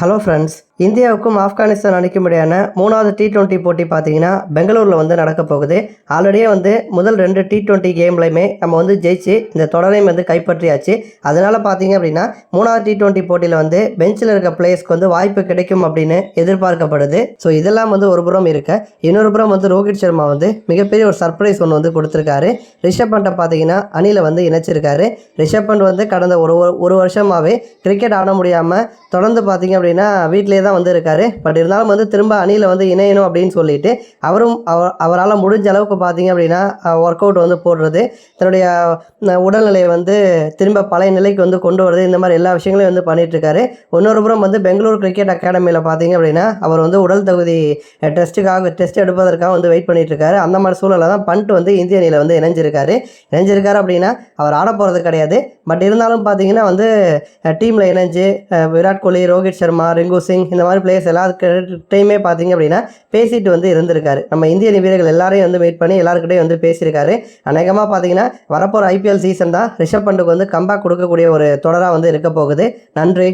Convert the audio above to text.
Hello friends இந்தியாவுக்கும் ஆப்கானிஸ்தான் அணிக்கும்படியான மூணாவது T twenty போட்டி பார்த்தீங்கன்னா பெங்களூரில் வந்து நடக்க போகுது. ஆல்ரெடியே வந்து முதல் ரெண்டு டி டுவெண்ட்டி கேம்லையுமே நம்ம வந்து ஜெயிச்சு இந்த தொடரையும் வந்து கைப்பற்றியாச்சு. அதனால் பார்த்தீங்க அப்படின்னா மூணாவது டி டுவெண்ட்டி போட்டியில் வந்து பெஞ்சில் இருக்க பிளேயர்ஸ்க்கு வந்து வாய்ப்பு கிடைக்கும் அப்படின்னு எதிர்பார்க்கப்படுது. ஸோ இதெல்லாம் வந்து ஒரு புறம் இருக்க. இன்னொரு புறம் வந்து ரோஹித் சர்மா வந்து மிகப்பெரிய ஒரு சர்ப்ரைஸ் ஒன்று வந்து கொடுத்துருக்காரு. ரிஷப் பண்ட்டை பார்த்தீங்கன்னா அணியில் வந்து இணைச்சிருக்காரு. ரிஷப் பண்ட் வந்து கடந்த ஒரு ஒரு- ஒரு வருஷமாகவே கிரிக்கெட் ஆட முடியாமல் தொடர்ந்து பார்த்தீங்க அப்படின்னா வீட்டிலே தான் வந்து இருக்காரு பட் இருந்தாலும் வந்து திரும்ப அணியில் வந்து இணையணும் அப்படின்னு சொல்லிட்டு அவரும் அவர் அவரால் முடிஞ்ச அளவுக்கு பார்த்தீங்க அப்படின்னா ஒர்க் அவுட் வந்து போடுறது தன்னுடைய உடல்நிலையை வந்து திரும்ப பழைய நிலைக்கு வந்து கொண்டு வரது இந்த மாதிரி எல்லா விஷயங்களையும் வந்து பண்ணிகிட்ருக்காரு இன்னொரு புறம் வந்து பெங்களூர் கிரிக்கெட் அகாடமியில் பார்த்தீங்க அப்படின்னா அவர் வந்து உடல் தகுதி டெஸ்ட்டுக்காக டெஸ்ட் எடுப்பதற்காக வந்து வெயிட் பண்ணிட்டு அந்த மாதிரி சூழலில் தான் பண்ட் வந்து இந்திய அணியில் வந்து இணைஞ்சிருக்காரு. இணைஞ்சிருக்காரு அப்படின்னா அவர் ஆட போகிறது கிடையாது. பட் இருந்தாலும் பார்த்தீங்கன்னா வந்து டீமில் இணைஞ்சு விராட் கோலி ரோஹித் சர்மா ரிங்கு சிங் இந்த மாதிரி பிளேயர்ஸ் எல்லாருக்கிட்டையுமே பார்த்தீங்க அப்படின்னா பேசிட்டு வந்து இருந்திருக்காரு. நம்ம இந்திய வீரர்கள் எல்லாரையும் வந்து மீட் பண்ணி எல்லாருக்கிட்டையும் வந்து பேசியிருக்காரு. அநேகமாக பார்த்தீங்கன்னா வரப்போகிற ஐபிஎல் சீசன் தான் ரிஷப் பண்டுக்கு வந்து கம்பேக் கொடுக்கக்கூடிய ஒரு தொடராக வந்து இருக்க போகுது. நன்றி.